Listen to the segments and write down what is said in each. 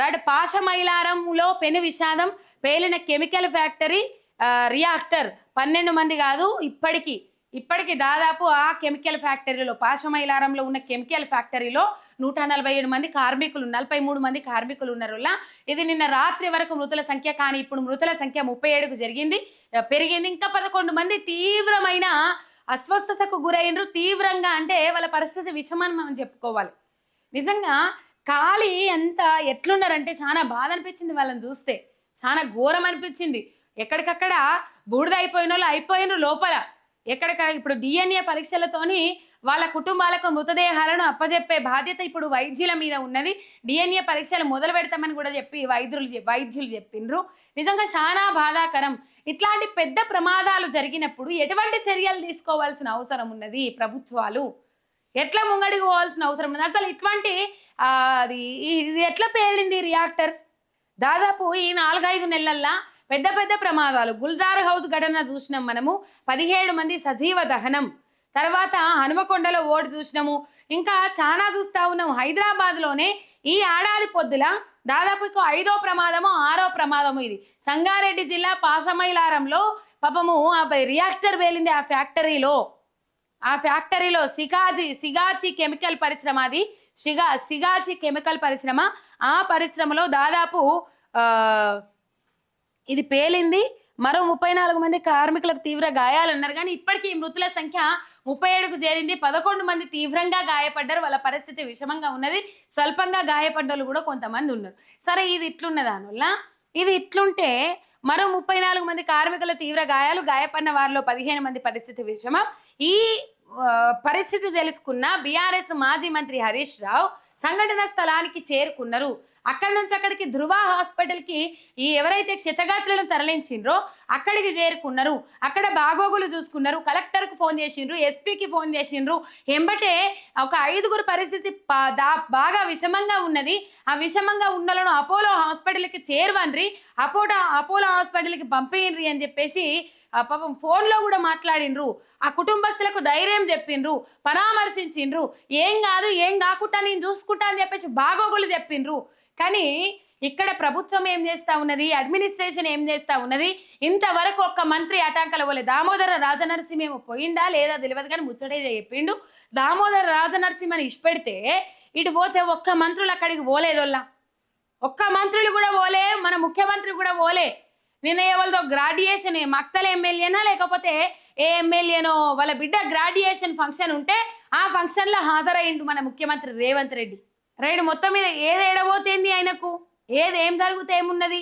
Red పాషమైలారంలో పెను విషాదం పేలిన chemical factory reactor పన్నెండు మంది కాదు ఇప్పటికి ఇప్పటికి దాదాపు ఆ కెమికల్ ఫ్యాక్టరీలో పాశమైలారంలో ఉన్న కెమికల్ ఫ్యాక్టరీలో నూట నలభై ఏడు మంది కార్మికులు నలభై మూడు మంది కార్మికులు ఉన్నారులా ఇది నిన్న రాత్రి వరకు మృతుల సంఖ్య కానీ ఇప్పుడు మృతుల సంఖ్య ముప్పై ఏడుకు జరిగింది. పెరిగింది. ఇంకా పదకొండు మంది తీవ్రమైన అస్వస్థతకు గురైనరు. తీవ్రంగా అంటే వాళ్ళ పరిస్థితి విషమని మనం చెప్పుకోవాలి. నిజంగా ఖాళీ ఎంత ఎట్లున్నారంటే చాలా బాధ అనిపించింది వాళ్ళని చూస్తే. చాలా ఘోరం అనిపించింది ఎక్కడికక్కడ బూడిద అయిపోయిన వాళ్ళు అయిపోయిన లోపల. ఎక్కడికక్కడ ఇప్పుడు డిఎన్ఏ పరీక్షలతోని వాళ్ళ కుటుంబాలకు మృతదేహాలను అప్పజెప్పే బాధ్యత ఇప్పుడు వైద్యుల మీద ఉన్నది. డిఎన్ఏ పరీక్షలు మొదలు పెడతామని కూడా చెప్పి వైద్యులు వైద్యులు చెప్పిండ్రు నిజంగా చాలా బాధాకరం. ఇట్లాంటి పెద్ద ప్రమాదాలు జరిగినప్పుడు ఎటువంటి చర్యలు తీసుకోవాల్సిన అవసరం ఉన్నది ప్రభుత్వాలు? ఎట్లా ముంగడికి పోవాల్సిన అవసరం ఉంది అసలు ఇటువంటి అది ఇది ఎట్లా పేలింది రియాక్టర్ దాదాపు ఈ నాలుగైదు నెలల్లో పెద్ద పెద్ద ప్రమాదాలు. గుల్జార్ హౌస్ ఘటన చూసినాం మనము. పదిహేడు మంది సజీవ దహనం. తర్వాత హనుమకొండలో ఓటు చూసినాము. ఇంకా చాలా చూస్తా ఉన్నాము హైదరాబాద్లోనే ఈ ఏడాది పొద్దుల దాదాపు ఐదో ప్రమాదము ఆరో ప్రమాదము ఇది. సంగారెడ్డి జిల్లా పాసమైలారంలో పాపము ఆ రియాక్టర్ వేలింది ఆ ఫ్యాక్టరీలో ఆ ఫ్యాక్టరీలో సిగాజీ సిగాచి కెమికల్ పరిశ్రమ అది సిగా సిగాచి కెమికల్ పరిశ్రమ. ఆ పరిశ్రమలో దాదాపు ఇది పేలింది. మరో ముప్పై నాలుగు మంది కార్మికులకు తీవ్ర గాయాలు అన్నారు. కానీ ఇప్పటికీ ఈ మృతుల సంఖ్య ముప్పై ఏడుకు చేరింది. పదకొండు మంది తీవ్రంగా గాయపడ్డారు. వాళ్ళ పరిస్థితి విషమంగా ఉన్నది. స్వల్పంగా గాయపడ్డోళ్ళు కూడా కొంతమంది ఉన్నారు. సరే ఇది ఇట్లున్న దానివల్ల ఇది ఇట్లుంటే మరో ముప్పై నాలుగు మంది కార్మికుల తీవ్ర గాయాలు గాయపడిన వారిలో పదిహేను మంది పరిస్థితి విషమం. ఈ పరిస్థితి తెలుసుకున్న బీఆర్ఎస్ మాజీ మంత్రి హరీష్ రావు సంఘటన స్థలానికి చేరుకున్నారు. అక్కడి నుంచి అక్కడికి ధృవ హాస్పిటల్కి ఈ ఎవరైతే క్షతగాత్రులను తరలించిండ్రో అక్కడికి చేరుకున్నారు. అక్కడ బాగోగులు చూసుకున్నారు. కలెక్టర్కి ఫోన్ చేసిండ్రు ఎస్పీకి ఫోన్ చేసిండ్రు. ఎంబటే ఒక ఐదుగురు పరిస్థితి దా- బాగా విషమంగా ఉన్నది. ఆ విషమంగా ఉన్నలను అపోలో హాస్పిటల్కి చేరవండ్రి అపోలో అపోలో హాస్పిటల్కి పంపేయండి అని చెప్పేసి పాపం ఫోన్లో కూడా మాట్లాడిండ్రు. ఆ కుటుంబస్తులకు ధైర్యం చెప్పిండ్రు పరామర్శించిండ్రు. ఏం కాదు ఏం కాకుండా నేను చూసుకుంటా అని చెప్పేసి బాగోగులు చెప్పిండ్రు కానీ ఇక్కడ ప్రభుత్వం ఏం చేస్తా ఉన్నది? అడ్మినిస్ట్రేషన్ ఏం చేస్తా ఉన్నది? ఇంతవరకు ఒక్క మంత్రి అటాంకల పోలే. దామోదర రాజనరసింహేమో పోయిందా లేదా తెలియదు కానీ ముచ్చటైతే చెప్పిండు. దామోదర రాజనరసింహని ఇష్టపెడితే ఇటు పోతే ఒక్క మంత్రులు అక్కడికి పోలేదోల్లా ఒక్క మంత్రులు కూడా పోలే మన ముఖ్యమంత్రి కూడా పోలే. నిన్న వాళ్ళతో గ్రాడ్యుయేషన్ మక్తల ఎమ్మెల్యేనా లేకపోతే ఏ ఎమ్మెల్యేనో వాళ్ళ బిడ్డ గ్రాడ్యుయేషన్ ఫంక్షన్ ఉంటే ఆ ఫంక్షన్లో హాజరైండు మన ముఖ్యమంత్రి రేవంత్ రెడ్డి. రైడ్ మొత్తం మీద ఏది ఎడబోతేంది ఆయనకు? ఏది ఏం జరిగితే ఏమున్నది?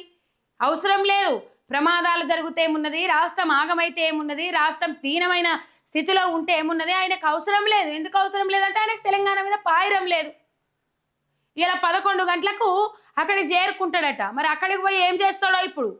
అవసరం లేదు. ప్రమాదాలు జరిగితే ఏమున్నది? రాష్ట్రం ఆగమైతే ఏమున్నది? రాష్ట్రం దీనమైన స్థితిలో ఉంటే ఏమున్నది? ఆయనకు అవసరం లేదు. ఎందుకు అవసరం లేదంటే ఆయనకు తెలంగాణ మీద పాయరం లేదు. ఇలా పదకొండు గంటలకు అక్కడికి చేరుకుంటాడట. మరి అక్కడికి పోయి ఏం చేస్తాడో ఇప్పుడు?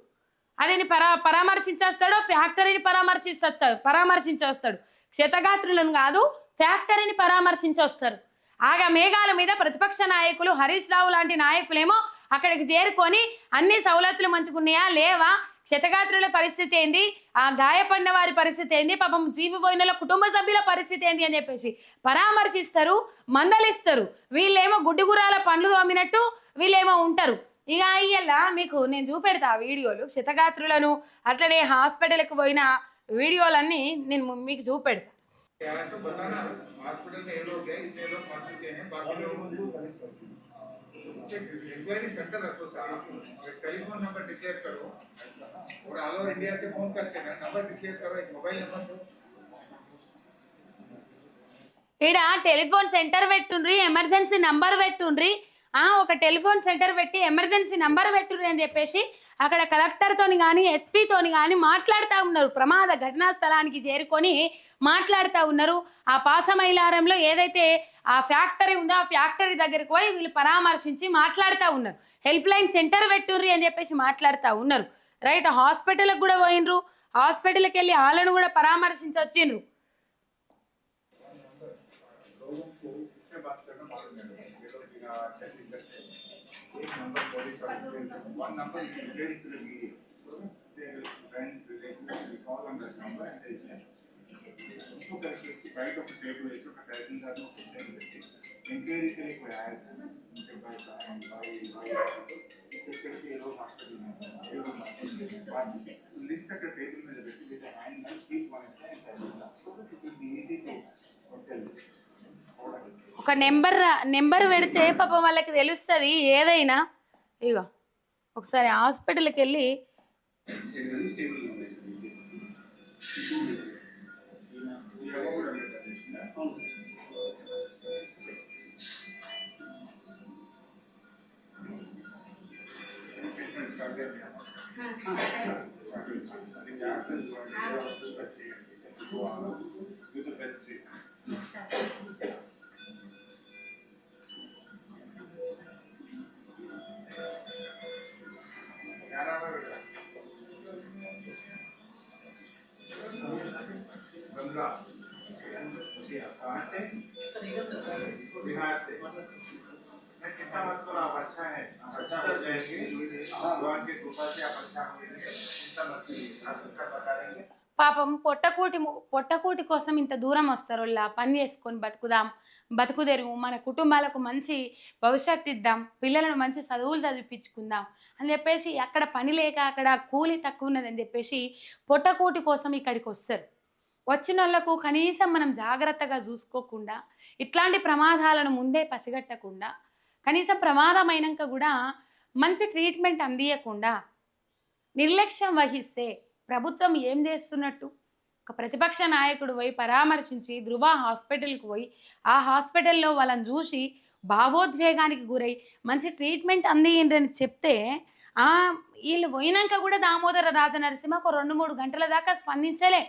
అదిని పరా పరామర్శించేస్తాడో? ఫ్యాక్టరీని పరామర్శిస్తాడు పరామర్శించేస్తాడు. క్షతగాత్రులను కాదు ఫ్యాక్టరీని పరామర్శించొస్తారు. ఆగా మేఘాల మీద ప్రతిపక్ష నాయకులు హరీష్ రావు లాంటి నాయకులేమో అక్కడికి చేరుకొని అన్ని సౌలతులు మంచుకున్నాయా? లేవా? క్షతగాత్రుల పరిస్థితి ఏంది? ఆ గాయపడిన వారి పరిస్థితి ఏంది? పాపం జీవిపోయిన కుటుంబ సభ్యుల పరిస్థితి ఏంది అని చెప్పేసి పరామర్శిస్తారు మందలిస్తారు. వీళ్ళేమో గుడ్డిగురాల పండ్లు తోమినట్టు వీళ్ళేమో ఉంటారు. ఇక అయ్యల్లా మీకు నేను చూపెడతా ఆ వీడియోలు. క్షతగాత్రులను అట్లనే హాస్పిటల్కి పోయిన వీడియోలన్నీ నేను మీకు చూపెడతా. यार तो बताना हॉस्पिटल में ये लोग हैं इतने लोग पहुंच चुके हैं बाकी लोग इंक्वायरी सेंटर रखो साहब एक टेलीफोन नंबर डिक्लेयर करो और ऑल ओवर इंडिया से फोन करके ना नंबर डिक्लेयर करो एक मोबाइल नंबर दो ఈడ టెలిఫోన్ సెంటర్ పెట్టుండ్రి ఎమర్జెన్సీ నంబర్ పెట్టుండ్రి ఆ ఒక టెలిఫోన్ సెంటర్ పెట్టి ఎమర్జెన్సీ నంబర్ పెట్టుండ్రి అని చెప్పేసి అక్కడ కలెక్టర్తోని కానీ ఎస్పీతోని కానీ మాట్లాడుతూ ఉన్నారు. ప్రమాద ఘటనా స్థలానికి చేరుకొని మాట్లాడుతూ ఉన్నారు. ఆ పాశమైలారంలో ఏదైతే ఆ ఫ్యాక్టరీ ఉందో ఆ ఫ్యాక్టరీ దగ్గరికి పోయి వీళ్ళు పరామర్శించి మాట్లాడుతూ ఉన్నారు. హెల్ప్ లైన్ సెంటర్ పెట్టుర్రి అని చెప్పేసి మాట్లాడుతూ ఉన్నారు. రైట్ హాస్పిటల్కి కూడా పోయినరు హాస్పిటల్కి వెళ్ళి వాళ్ళను కూడా పరామర్శించి వచ్చిండ్రు. eight members body participation. One number you can to the media. So they will friends, relatives, we call on that number and they share. So that is the right of the table is that persons are not saying empirically we had by time, by by security alone master alone master. But list at the table will represent a hand and each one is so that it will be easy ఒక number number పెడితే పాపం వాళ్ళకి తెలుస్తుంది ఏదైనా. ఇగో ఒకసారి హాస్పిటల్కి వెళ్ళి central stable ఉంది పాపం పొట్టకూటి పొట్టకూటి కోసం ఇంత దూరం వస్తారు. వాళ్ళ పని చేసుకొని బతుకుదాం బతుకుదెరువు మన కుటుంబాలకు మంచి భవిష్యత్తు ఇద్దాం పిల్లలను మంచి చదువులు చదివిపించుకుందాం అని చెప్పేసి అక్కడ పని లేక అక్కడ కూలి తక్కువ ఉన్నదని చెప్పేసి పొట్టకూటి కోసం ఇక్కడికి వస్తారు. వచ్చిన వాళ్ళకు కనీసం మనం జాగ్రత్తగా చూసుకోకుండా ఇట్లాంటి ప్రమాదాలను ముందే పసిగట్టకుండా కనీసం ప్రమాదమైనాక కూడా మంచి ట్రీట్మెంట్ అందియకుండా నిర్లక్ష్యం వహిస్తే ప్రభుత్వం ఏం చేస్తున్నట్టు? ఒక ప్రతిపక్ష నాయకుడు పోయి పరామర్శించి ధృవ హాస్పిటల్కి పోయి ఆ హాస్పిటల్లో వాళ్ళని చూసి భావోద్వేగానికి గురై మంచి ట్రీట్మెంట్ అందిండ్రని చెప్తే ఆ వీళ్ళు పోయినాక కూడా దామోదర రాజనరసింహ ఒక రెండు మూడు గంటల దాకా స్పందించలే.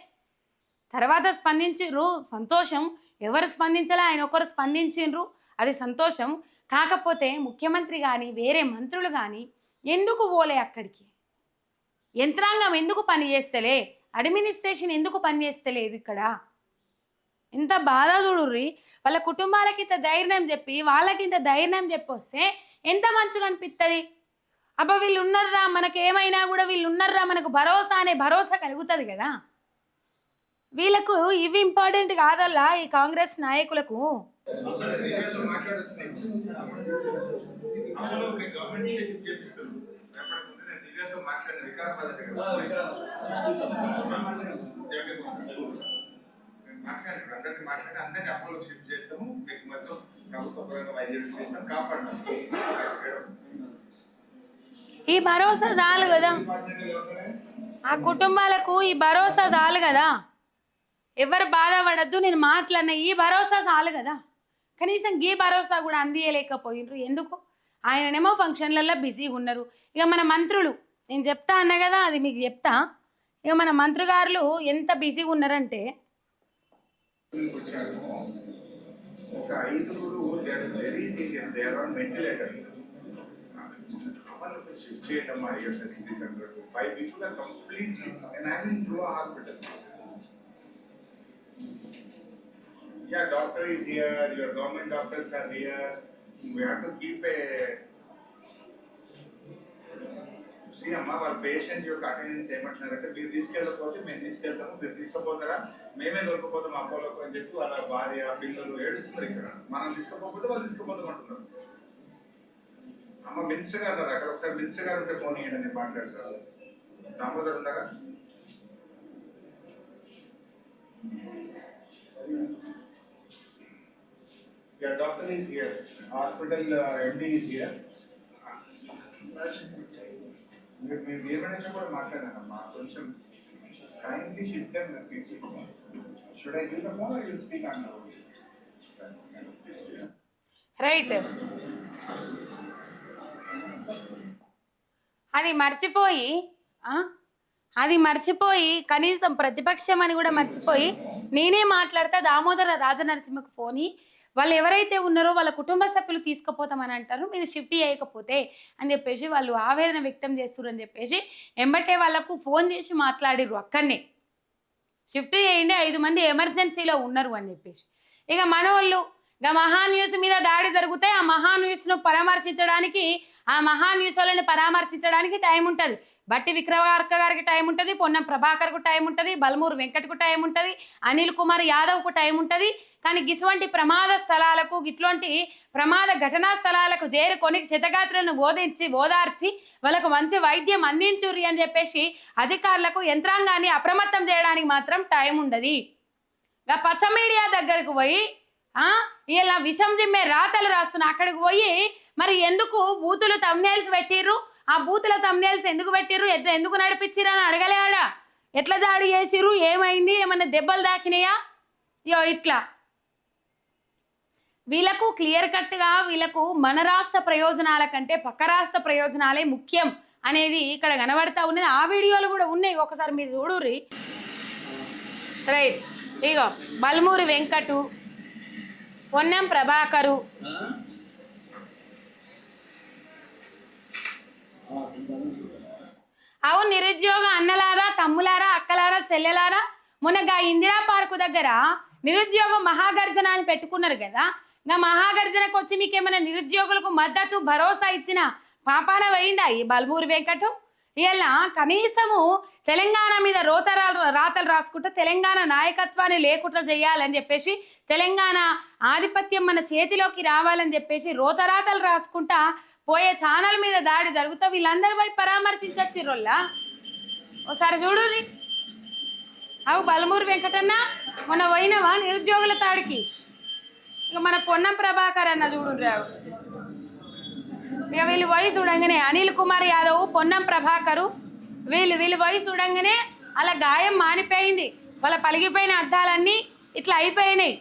తర్వాత స్పందించిండ్రు సంతోషం. ఎవరు స్పందించలే? ఆయన ఒకరు స్పందించిండ్రు. అది సంతోషం. కాకపోతే ముఖ్యమంత్రి కానీ వేరే మంత్రులు కానీ ఎందుకు పోలే అక్కడికి? యంత్రాంగం ఎందుకు పనిచేస్తలే? అడ్మినిస్ట్రేషన్ ఎందుకు పనిచేస్తలేదు ఇక్కడ? ఎంత బాధ చూడుర్రి. వాళ్ళ కుటుంబాలకి ఇంత ధైర్యం చెప్పి వాళ్ళకి ఇంత ధైర్యం చెప్పి వస్తే ఎంత మంచిగా అనిపిస్తుంది అబ్బా వీళ్ళు ఉన్నారా మనకి ఏమైనా కూడా వీళ్ళు ఉన్నారా మనకు భరోసా అనే భరోసా కలుగుతుంది కదా? వీళ్ళకు ఇవి ఇంపార్టెంట్ కాదల్లా ఈ కాంగ్రెస్ నాయకులకు? గవర్నమెంట్ మాట్లాడిన వికారాబాద్ అందరికి మాట్లాడి అందరినీ అపోలో షిఫ్ట్ చేస్తాము మీకు మొత్తం ప్రభుత్వ పరంగా వైద్యం చేస్తాం కాపాడతాం. ఈ భరోసా చాలు కదా. ఆ కుటుంబాలకు ఈ భరోసా చాలు కదా. ఎవరు బాధపడద్దు నేను మాట్లాడిన ఈ భరోసా చాలు కదా. కనీసం ఈ భరోసా కూడా అందియలేకపోయినరు ఎందుకు? ఆయననేమో ఫంక్షన్లలో బిజీగా ఉన్నారు. ఇక మన మంత్రులు నేను చెప్తా అన్న కదా అది మీకు చెప్తా. ఇక మన మంత్రిగారులు ఎంత బిజీగా ఉన్నారంటే ఒక ఐదుగురు very serious they are on ventilator shift చేయడం మా యొక్క city centre five people are completely and I mean through hospital Yeah, doctor is here, your government doctors are here, we have to keep a Sri అమ్మ వాళ్ళ patient యొక్క attendance ఏమంటున్నారంటే మీరు తీసుకెళ్ళకపోతే మేము తీసుకెళ్తాము మీరు తీసుకుపోతారా? మేమే దొరకపోతాం అపోలోకి అని చెప్పి వాళ్ళ భార్య పిల్లలు ఏడుస్తున్నారు ఇక్కడ. మనం తీసుకుపోకపోతే వాళ్ళు తీసుకుపోతాం అంటున్నారు. అమ్మ మినిస్టర్ గారు అక్కడ. ఒకసారి మినిస్టర్ గారు ఉంటే ఫోన్ ఇవ్వండి నేను మాట్లాడతాను. దామోదర్ ఉన్నారా? Doctor doctor is here, hospital uh, MD is here. మీరు నుంచి కూడా మాట్లాడానమ్మా కొంచెం రైట్ అది మర్చిపోయి అది మర్చిపోయి కనీసం ప్రతిపక్షం అని కూడా మర్చిపోయి నేనే మాట్లాడతా దామోదర రాజనరసింహకు ఫోని వాళ్ళు ఎవరైతే ఉన్నారో వాళ్ళ కుటుంబ సభ్యులు తీసుకుపోతామని అంటారు మీరు షిఫ్ట్ చేయకపోతే అని చెప్పేసి వాళ్ళు ఆవేదన వ్యక్తం చేస్తున్నారు అని చెప్పేసి ఎంబటే వాళ్ళకు ఫోన్ చేసి మాట్లాడిర్రు అక్కడనే. షిఫ్ట్ చేయండి ఐదు మంది ఎమర్జెన్సీలో ఉన్నారు అని చెప్పేసి. ఇక మనోళ్ళు ఇంకా మహా న్యూస్ మీద దాడి జరిగితే ఆ మహా పరామర్శించడానికి ఆ మహా వాళ్ళని పరామర్శించడానికి టైం ఉంటుంది. బట్టి విక్రమార్క గారికి టైం ఉంటుంది పొన్నం ప్రభాకర్కు టైం ఉంటుంది బలమూరు వెంకట్కు టైం ఉంటుంది అనిల్ కుమార్ యాదవ్కు టైం ఉంటుంది. కానీ గిసువంటి ప్రమాద స్థలాలకు ఇటువంటి ప్రమాద ఘటనా స్థలాలకు చేరుకొని శతగాత్రులను బోధించి ఓదార్చి వాళ్ళకు మంచి వైద్యం అందించుర్రి అని చెప్పేసి అధికారులకు యంత్రాంగాన్ని అప్రమత్తం చేయడానికి మాత్రం టైం ఉండదు. ఇక పచ్చ మీడియా దగ్గరకు పోయి ఆ? ఇలా విషం జిమ్మే రాతలు రాస్తున్నా. అక్కడికి పోయి మరి ఎందుకు బూతులు తమ్నేల్స్ పెట్టిర్రు? ఆ బూతుల తమ్నేల్స్ ఎందుకు పెట్టిర్రు? ఎట్లా ఎందుకు నడిపించిర్రు అని అడగలే ఆడ. ఎట్లా దాడి చేసిర్రు? ఏమైంది? ఏమన్నా దెబ్బలు దాకినాయా యో ఇట్లా. వీళ్ళకు క్లియర్ కట్గా వీళ్ళకు మన రాష్ట్ర ప్రయోజనాల కంటే పక్క రాష్ట్ర ప్రయోజనాలే ముఖ్యం అనేది ఇక్కడ కనబడతా ఉన్నది. ఆ వీడియోలు కూడా ఉన్నాయి. ఒకసారి మీరు చూడుర్రి. రైట్. ఇగో బల్మూరి వెంకటు పొన్నం ప్రభాకరు. అవును నిరుద్యోగ అన్నలారా తమ్ములారా అక్కలారా చెల్లెలారా మొన్న ఇందిరా పార్కు దగ్గర నిరుద్యోగ మహాగర్జన అని పెట్టుకున్నారు కదా. ఇంకా మహాగర్జనకు వచ్చి మీకు ఏమైనా నిరుద్యోగులకు మద్దతు భరోసా ఇచ్చిన పాపాన వేయండి ఈ బల్మూరి వెంకటు? ఇలా కనీసము తెలంగాణ మీద రోతరాలు రాతలు రాసుకుంటే తెలంగాణ నాయకత్వాన్ని లేకుండా చేయాలని చెప్పేసి తెలంగాణ ఆధిపత్యం మన చేతిలోకి రావాలని చెప్పేసి రోతరాతలు రాసుకుంటా పోయే ఛానల్ మీద దాడి జరుగుతా వీళ్ళందరి పోయి పరామర్శించచ్చిర్రోల్లా ఒకసారి చూడు అవు బలమూరు వెంకటన్న మొన్న పోయినవా నిరుద్యోగుల తాడికి? ఇక మన పొన్నం ప్రభాకర్ అన్న చూడు రావు ఇక వీళ్ళు పోయి చూడంగానే అనిల్ కుమార్ యాదవ్ పొన్నం ప్రభాకరు వీళ్ళు వీళ్ళు పోయి చూడంగానే అలా గాయం మానిపోయింది. వాళ్ళ పలిగిపోయిన అర్థాలన్నీ ఇట్లా అయిపోయినాయి.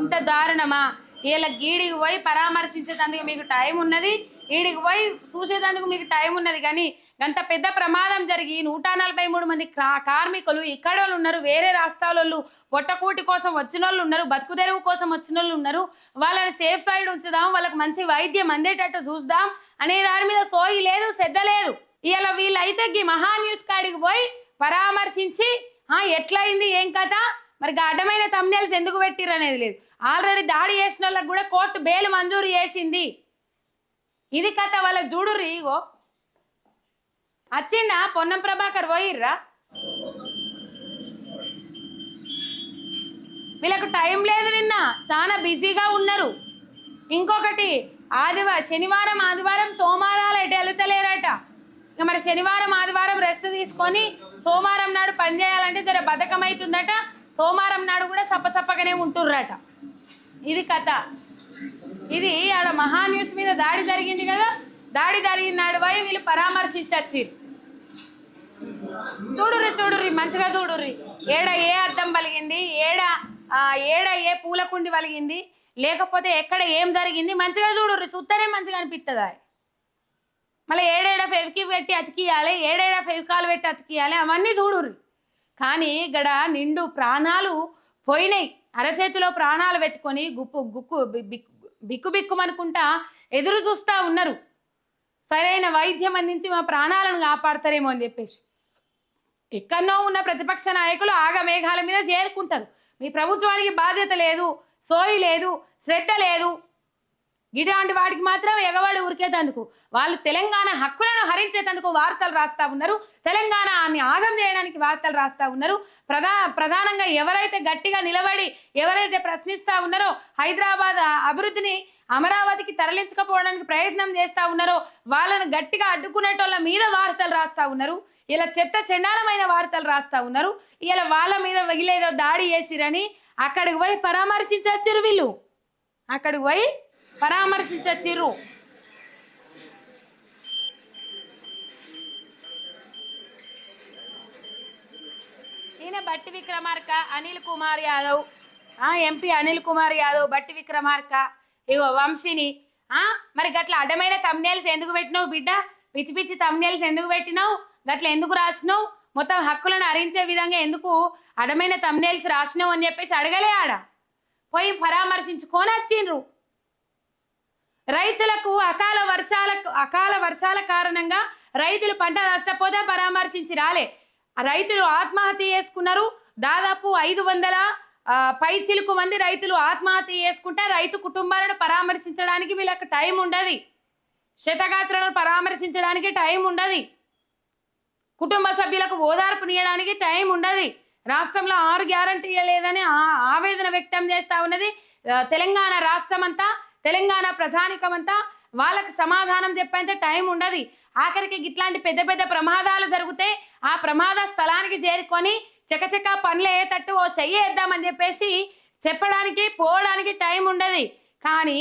ఇంత దారుణమా? వీళ్ళ గీడికి పోయి పరామర్శించేటందుకు మీకు టైం ఉన్నది ఈడికి పోయి చూసేటందుకు మీకు టైం ఉన్నది కానీ అంత పెద్ద ప్రమాదం జరిగి నూట నలభై మూడు మంది కా- కార్మికులు ఇక్కడ వాళ్ళు ఉన్నారు వేరే రాష్ట్రాల వాళ్ళు పొట్టకూటి కోసం వచ్చిన వాళ్ళు ఉన్నారు బతుకుదెరువు కోసం వచ్చిన వాళ్ళు ఉన్నారు వాళ్ళని సేఫ్ సైడ్ ఉంచుదాం వాళ్ళకి మంచి వైద్యం అందేటట్టు చూద్దాం అనే దాని మీద సోయి లేదు శ్రద్ధ లేదు. ఇలా వీళ్ళైతే ఈ మహా న్యూస్ కాడికి పోయి పరామర్శించి "ఆ, ఎట్లయింది ఏం కథ? మరి అడ్డమైన తమ్నేల్స్ ఎందుకు పెట్టిరు అనేది లేదు. ఆల్రెడీ దాడి చేసిన వాళ్ళకి కూడా కోర్టు బెయిల్ మంజూరు చేసింది. ఇది కథ వాళ్ళకి చూడు ఇగో. వచ్చిండా పొన్నం ప్రభాకర్ పోయిర్రా? వీళ్ళకు టైం లేదు నిన్న చాలా బిజీగా ఉన్నారు. ఇంకొకటి ఆదివారం శనివారం ఆదివారం సోమవారాలు ఎటు వెళ్తలేరట. ఇక మరి శనివారం ఆదివారం రెస్ట్ తీసుకొని సోమవారం నాడు పని చేయాలంటే జర బద్ధకం అవుతుందట సోమవారం నాడు కూడా సప్పసప్పగానే ఉంటుర్రట. ఇది కథ. ఇది ఆడ మహా న్యూస్ మీద దాడి జరిగింది కదా. దాడి జరిగిన నాడు పోయి వీళ్ళు పరామర్శించచ్చిర్రు. చూడుర్రి చూడుర్రి మంచిగా చూడుర్రి. ఏడ ఏ అద్దం పలిగింది ఏడ ఏడ ఏ పూలకుండి పలిగింది లేకపోతే ఎక్కడ ఏం జరిగింది మంచిగా చూడుర్రి చూస్తేనే మంచిగా అనిపిస్తుందా మళ్ళీ ఏడేడ ఫెవికి పెట్టి అతికియాలి ఏడేడ ఫెవికాలు పెట్టి అతికియాలి అవన్నీ చూడుర్రి. కానీ గడ నిండు ప్రాణాలు పోయినాయి. అరచేతిలో ప్రాణాలు పెట్టుకొని గుప్పు గుక్కు బిక్కు బిక్కు బిక్కుమనుకుంటా ఎదురు చూస్తూ ఉన్నారు. సరైన వైద్యం అందించి మా ప్రాణాలను కాపాడతారేమో అని చెప్పేసి. ఎక్కడో ఉన్న ప్రతిపక్ష నాయకులు ఆగమేఘాల మీద చేరుకుంటారు. మీ ప్రభుత్వానికి బాధ్యత లేదు సోయి లేదు శ్రద్ధ లేదు ఇటువంటి వాడికి మాత్రం ఎగవాడి ఉరికేటందుకు. వాళ్ళు తెలంగాణ హక్కులను హరించేటందుకు వార్తలు రాస్తా ఉన్నారు. తెలంగాణ ఆగం చేయడానికి వార్తలు రాస్తా ఉన్నారు. ప్రధా ప్రధానంగా ఎవరైతే గట్టిగా నిలబడి ఎవరైతే ప్రశ్నిస్తా ఉన్నారో హైదరాబాద్ అభివృద్ధిని అమరావతికి తరలించకపోవడానికి ప్రయత్నం చేస్తా ఉన్నారో వాళ్ళను గట్టిగా అడ్డుకునేటోళ్ళ మీద వార్తలు రాస్తా ఉన్నారు. ఇలా చెత్త చెండాలమైన వార్తలు రాస్తా ఉన్నారు. ఇలా వాళ్ళ మీద వీళ్ళేదో దాడి చేసిరని అక్కడికి పోయి పరామర్శించచ్చారు వీళ్ళు. అక్కడికి పోయి పరామర్శించచ్చిర్రు ఈయన బట్టి విక్రమార్క అనిల్ కుమార్ యాదవ్. ఆ ఎంపీ అనిల్ కుమార్ యాదవ్ బట్టి విక్రమార్క. ఇగో వంశిని. ఆ మరి గట్ల అడ్డమైన తమ్నేల్స్ ఎందుకు పెట్టినావు బిడ్డ? పిచ్చి పిచ్చి తమ్నేల్స్ ఎందుకు పెట్టినావు? గట్ల ఎందుకు రాసినావు? మొత్తం హక్కులను హరించే విధంగా ఎందుకు అడమైన తమ్నేల్స్ రాసినావు అని చెప్పేసి అడగలే ఆడ. పోయి పరామర్శించుకొని వచ్చిండ్రు. రైతులకు అకాల వర్షాలకు అకాల వర్షాల కారణంగా రైతులు పంట నష్టపోతే పరామర్శించి రాలే రైతులు ఆత్మహత్య చేసుకున్నారు. దాదాపు ఐదు వందల పై చిలుకు మంది రైతులు ఆత్మహత్య చేసుకుంటే రైతు కుటుంబాలను పరామర్శించడానికి వీళ్ళకి టైం ఉండదు. శతగాత్రలను పరామర్శించడానికి టైం ఉండదు. కుటుంబ సభ్యులకు ఓదార్పు నీయడానికి టైం ఉండదు. రాష్ట్రంలో ఆరు గ్యారంటీ లేదని ఆ- ఆవేదన వ్యక్తం చేస్తా ఉన్నది. తెలంగాణ రాష్ట్రం అంతా తెలంగాణ ప్రజానికం అంతా వాళ్ళకి సమాధానం చెప్పేంత టైం ఉండదు. ఆఖరికి ఇట్లాంటి పెద్ద పెద్ద ప్రమాదాలు జరిగితే ఆ ప్రమాద స్థలానికి చేరుకొని చకచక పనులు అయ్యేటట్టు ఓ చెయ్యి వేద్దామని చెప్పేసి చెప్పడానికి పోవడానికి టైం ఉండదు. కానీ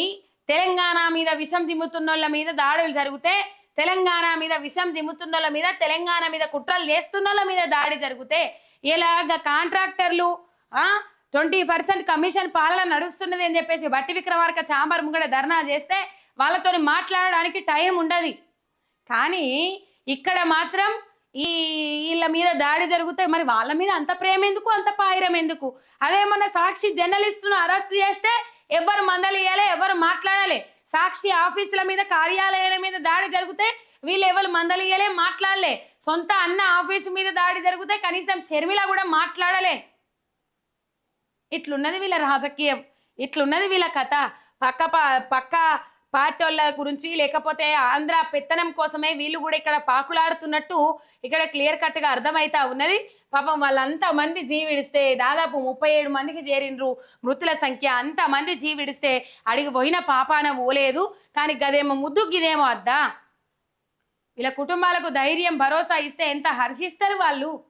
తెలంగాణ మీద విషం దిమ్ముతున్నోళ్ళ మీద దాడులు జరిగితే తెలంగాణ మీద విషం దిమ్ముతున్నోళ్ళ మీద తెలంగాణ మీద కుట్రలు చేస్తున్నోళ్ళ మీద దాడి జరిగితే ఇలాగ కాంట్రాక్టర్లు ఆ ట్వంటీ పర్సెంట్ కమిషన్ పాలన నడుస్తున్నది అని చెప్పేసి బట్టి విక్రమార్క చాంబర్ ముంగడ ధర్నా చేస్తే వాళ్ళతో మాట్లాడడానికి టైం ఉండదు. కానీ ఇక్కడ మాత్రం ఈ వీళ్ళ మీద దాడి జరిగితే మరి వాళ్ళ మీద అంత ప్రేమ ఎందుకు? అంత పాయిరం ఎందుకు? అదేమన్నా సాక్షి జర్నలిస్టును అరెస్ట్ చేస్తే ఎవరు మందలియాలి ఎవరు మాట్లాడాలి. సాక్షి ఆఫీసుల మీద కార్యాలయాల మీద దాడి జరిగితే వీళ్ళు ఎవరు మందలియలే మాట్లాడలే. సొంత అన్న ఆఫీసు మీద దాడి జరిగితే కనీసం షర్మిల కూడా మాట్లాడలే. ఇట్లున్నది వీళ్ళ రాజకీయం ఇట్లున్నది వీళ్ళ కథ. పక్క పా- పక్క పార్టీ వాళ్ళ గురించి లేకపోతే ఆంధ్ర పెత్తనం కోసమే వీళ్ళు కూడా ఇక్కడ పాకులాడుతున్నట్టు ఇక్కడ క్లియర్ కట్గా అర్థమవుతా ఉన్నది. పాపం వాళ్ళంతా మంది జీవిడిస్తే దాదాపు ముప్పై ఏడు మందికి చేరిండ్రు మృతుల సంఖ్య. అంతమంది జీవిడిస్తే అడిగి పోయిన పాపాన పోలేదు. కానీ గదేమో ముద్దు గిదేమో అద్దా? వీళ్ళ కుటుంబాలకు ధైర్యం భరోసా ఇస్తే ఎంత హర్షిస్తారు వాళ్ళు?